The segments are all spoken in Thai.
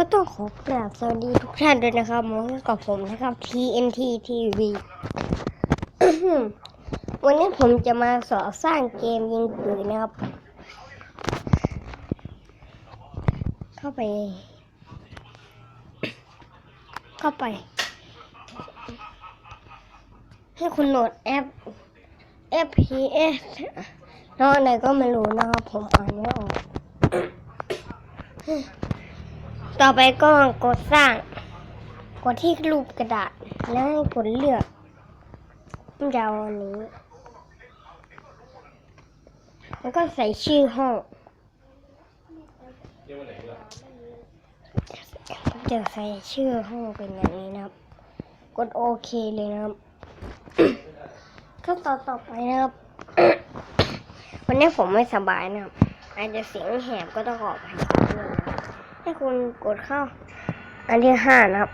ก็ต้องขอกราบสวัสดีทุกท่านด้วยนะครับมาพบกับผมนะครับ TNT TV วันนี้ผมจะมาสอนสร้างเกมยิงปืนนะครับ เข้าไป เข้าไป ให้คุณโหลดแอป FPS น้องอะไรก็ไม่รู้นะครับ ผมอ่านไม่ออก ต่อไปก็กดสร้าง กดที่รูปกระดาษ แล้วให้กดเลือกมันจะเอาอันนี้ แล้วก็ใส่ชื่อห้องจะใส่ชื่อห้องเป็นอย่างนี้นะครับ กดโอเคเลยนะครับขั้นตอนต่อไปนะครับ วันนี้ผมไม่สบายนะครับ อาจจะเสียงแหบก็ต้องขออภัย ให้คุณกดเข้า อันที่ห้านะครับ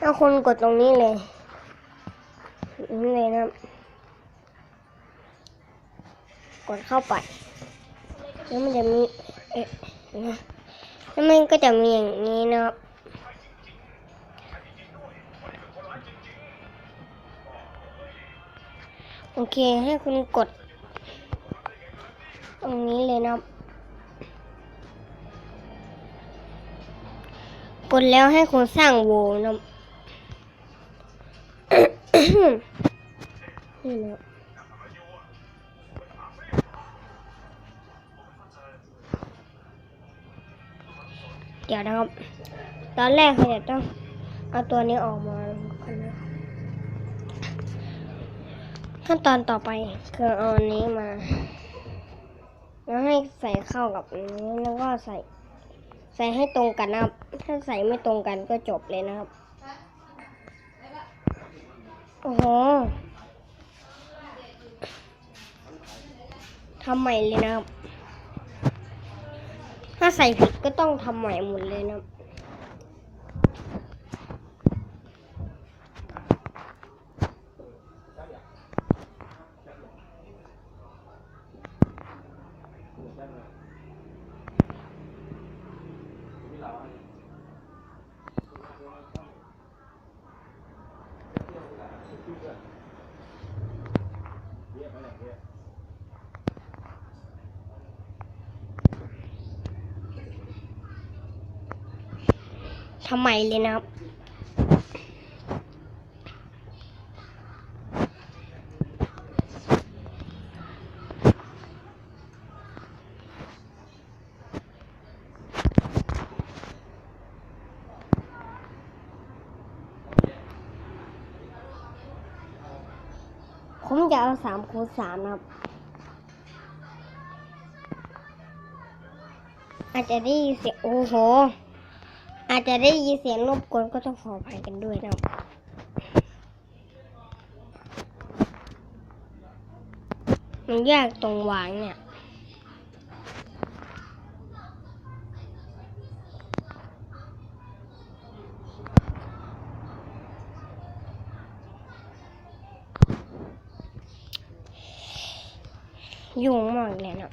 ถ้าคุณกดตรงนี้เลยนี่เลยนะครับ กดเข้าไปแล้วมันจะมีเอ๊ะนะแล้วมันก็จะมีอย่างนี้นะครับโอเคให้คุณกด ตรงนี้เลยนะครับ กดแล้วให้คุณสร้างโวนะนี่นะเดี๋ยวนะครับ ตอนแรกเราจะต้องเอาตัวนี้ออกมาขั้นตอนต่อไปคือเอาอันนี้มา แล้วให้ใส่เข้ากับอันนี้แล้วก็ใส่ ใส่ให้ตรงกันนะครับ ถ้าใส่ไม่ตรงกันก็จบเลยนะครับ โอ้โหทำใหม่เลยนะครับ ถ้าใส่ผิดก็ต้องทำใหม่หมดเลยนะครับ ทำใหม่เลยนะครับผมจะเอาสามคูณสามนะครับ อาจจะได้ยินเสียโอ้โห อาจจะได้ยินเสียงรบกวนก็ต้องขออภัยกันด้วยนะมันยากตรงวางเนี่ยยุ่งมากเลยนะ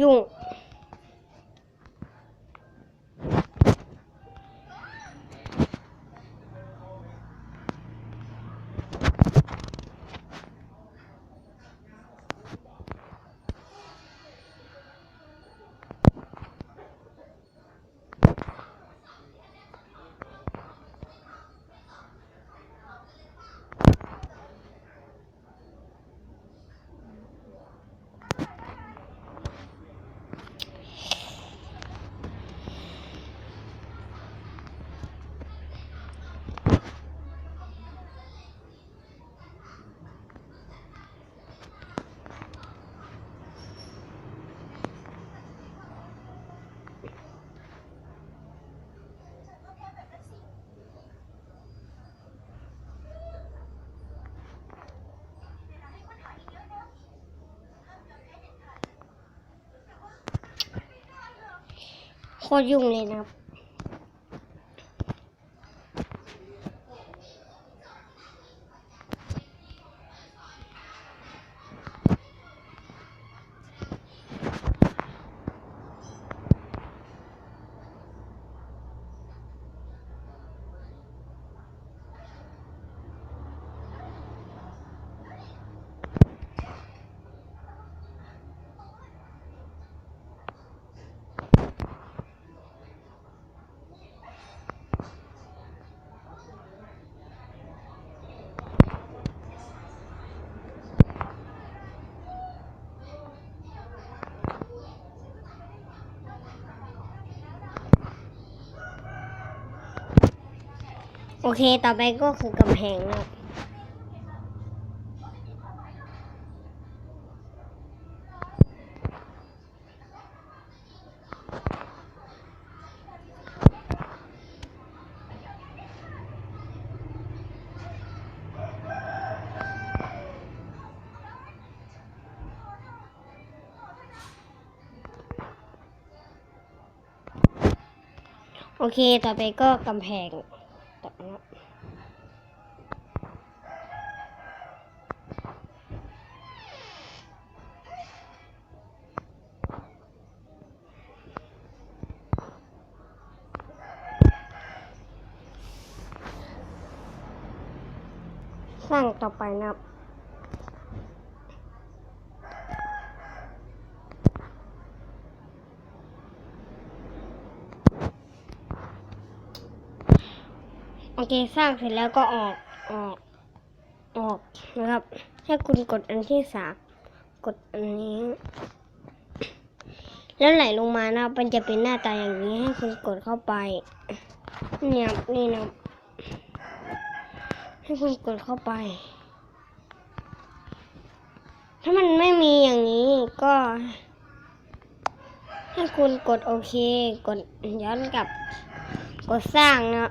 ยุ่ง โคตรยุ่งเลยนะครับ โอเค ต่อไปก็คือกำแพงนะครับโอเค ต่อไปก็กำแพง สร้างต่อไปนะครับโอเคสร้างเสร็จแล้วก็ออกออกออกนะครับให้คุณกดอันที่สามกดอันนี้ แล้วไหลลงมานะมันจะเป็นหน้าตาอย่างนี้ให้คุณกดเข้าไปเนี่ยนี่นะ ให้คุณกดเข้าไป ถ้ามันไม่มีอย่างนี้ก็ ให้คุณกดโอเค กดย้อนกลับ กดสร้างนะ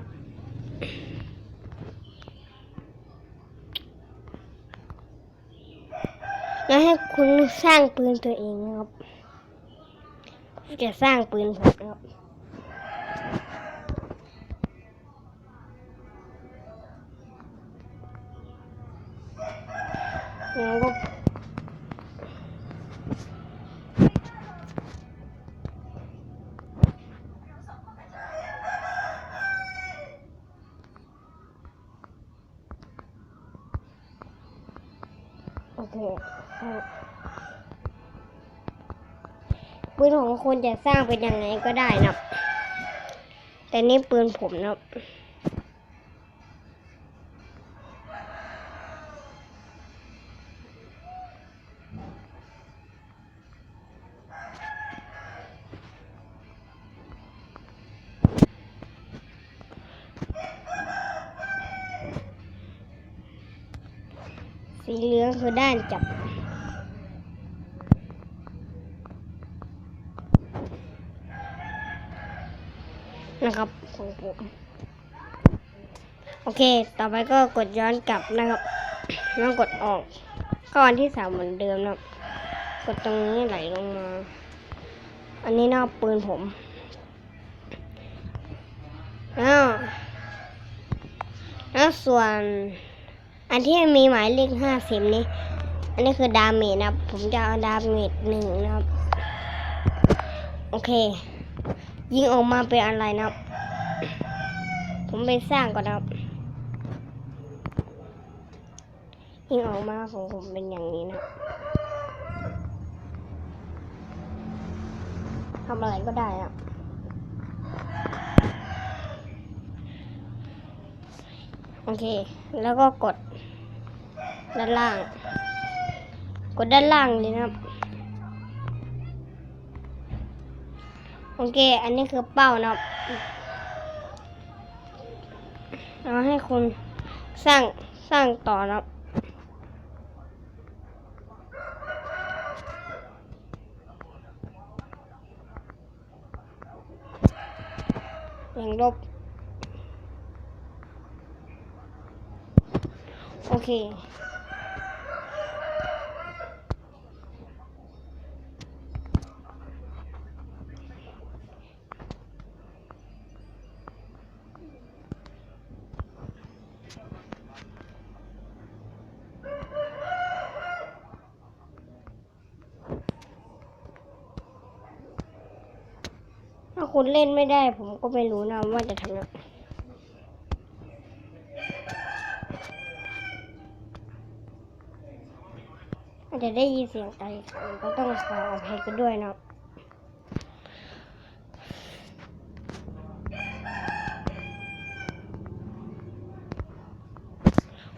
แล้วให้คุณสร้างปืนตัวเองนะครับจะสร้างปืนผมนะครับ แล้วก็โอเคปืนของคุณจะสร้างเป็นยังไงก็ได้นะแต่นี่ปืนผมนะ คืองคือด้านจับ นะครับของผมโอเค ต่อไปก็กดย้อนกลับนะครับแล้วกดออกก็อันที่สามเหมือนเดิมนะกดตรงนี้ไหลลงมา อันนี้หน้าปืนผมแล้วแล้วส่วน อันที่มีหมายเลขห้าสิบนี้ อันนี้คือดาเมจนะผมจะเอาดาเมจหนึ่งนะครับ โอเค ยิงออกมาเป็นอะไรนะผมไปสร้างก่อนนะครับยิงออกมาของผมเป็นอย่างนี้นะทำอะไรก็ได้นะโอเค แล้วก็กด ด้านล่าง กดด้านล่างเลยนะครับ โอเค อันนี้คือเป้านะครับเราให้คุณสร้างสร้างต่อนะครับอย่างลบโอเค คุณเล่นไม่ได้ ผมก็ไม่รู้นะว่าจะทำยังไงอาจจะได้ยินเสียงไก่ก็ต้องขออภัยกันด้วยนะ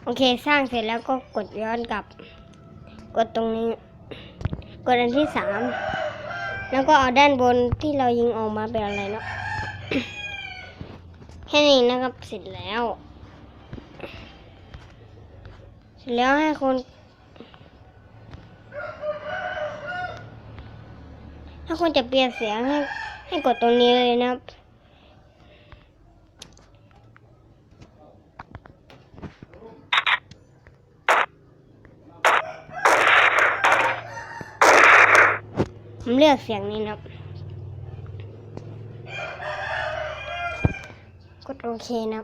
โอเคสร้างเสร็จแล้วก็กดย้อนกลับ กดตรงนี้ กดอันที่สาม แล้วก็เอาด้านบนที่เรายิงออกมาเป็นอะไรเนาะแค่นี้นะครับเสร็จแล้ว เสร็จแล้วให้คนถ้าคนจะเปลี่ยนเสียงให้ให้กดตรงนี้เลยนะครับ ผมเลื อกเสียงนี้นะกดโอเคนะ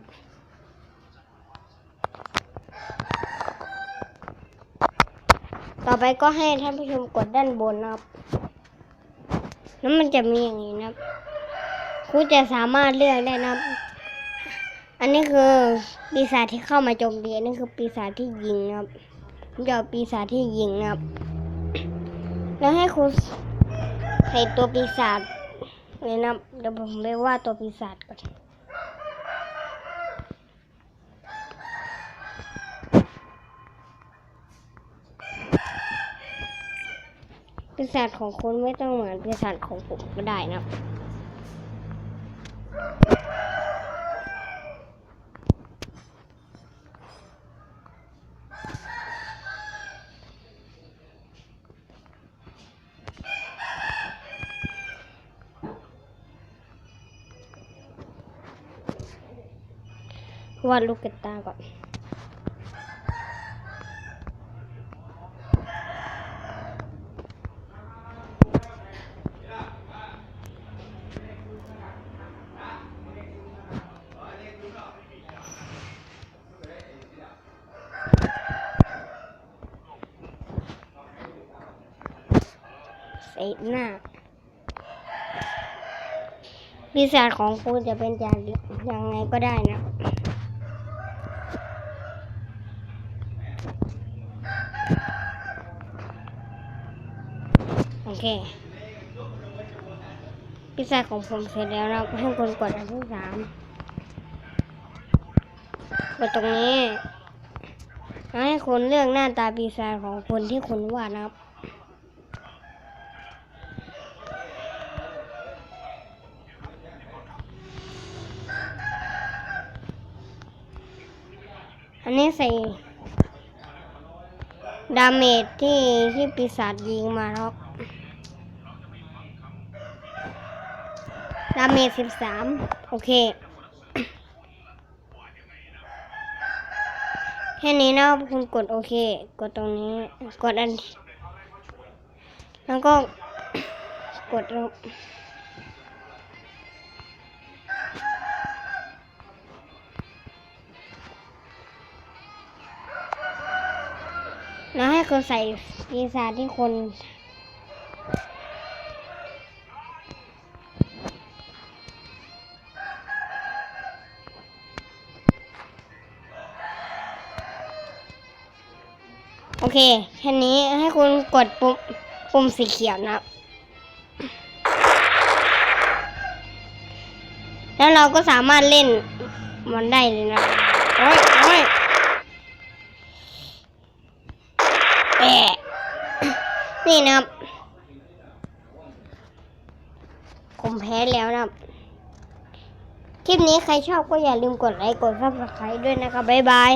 ต่อไปก็ให้ท่านผู้ชมกดด้านบนนะครับแล้วมันจะมีอย่างนี้นะครับคุณจะสามารถเลือกได้นะครับ อันนี้คือปีศาจที่เข้ามาโจมตีอันนี้คือปีศาจที่ยิงนะครับผมจะเอาปีศาจที่ยิงนะครับ แล้วให้คุณ ใครตัวปีศาจเลยนะเดี๋ยวผมไปว่าตัวปีศาจก่อนปีศาจของคุณไม่ต้องเหมือนปีศาจของผมก็ได้นะครับ วาดลูกกระตาก่อนเศษหน้าปีศาจของคุณจะเป็นจากยังไงก็ได้นะ เคปีศาจของผมเสร็จแล้วนะให้คนกดอันที่สามกดตรงนี้แล้วให้คุณเลือกหน้าตาปีศาจของคนที่คุณวาดนะครับ อันนี้ใส่ดาเมจที่ที่ปีศาจยิงมาครับ ดาเมจสิบสามโอเค แค่นี้นะคุณกดโอเค กดตรงนี้ กดอัน แล้วก็กดลงแล้วให้คุณใส่ปีศาจที่คน เคแค่นี้ให้คุณกดปุ่มปุ่มสีเขียวนะครับ แล้วเราก็สามารถเล่นมันได้เลยนะโอ้ยโอ้ยแปะนี่นะครับ ผมแพ้แล้วนะครับคลิปนี้ใครชอบก็อย่าลืมกดไลค์กดซับสไครต์ด้วยนะครับ บ๊ายบาย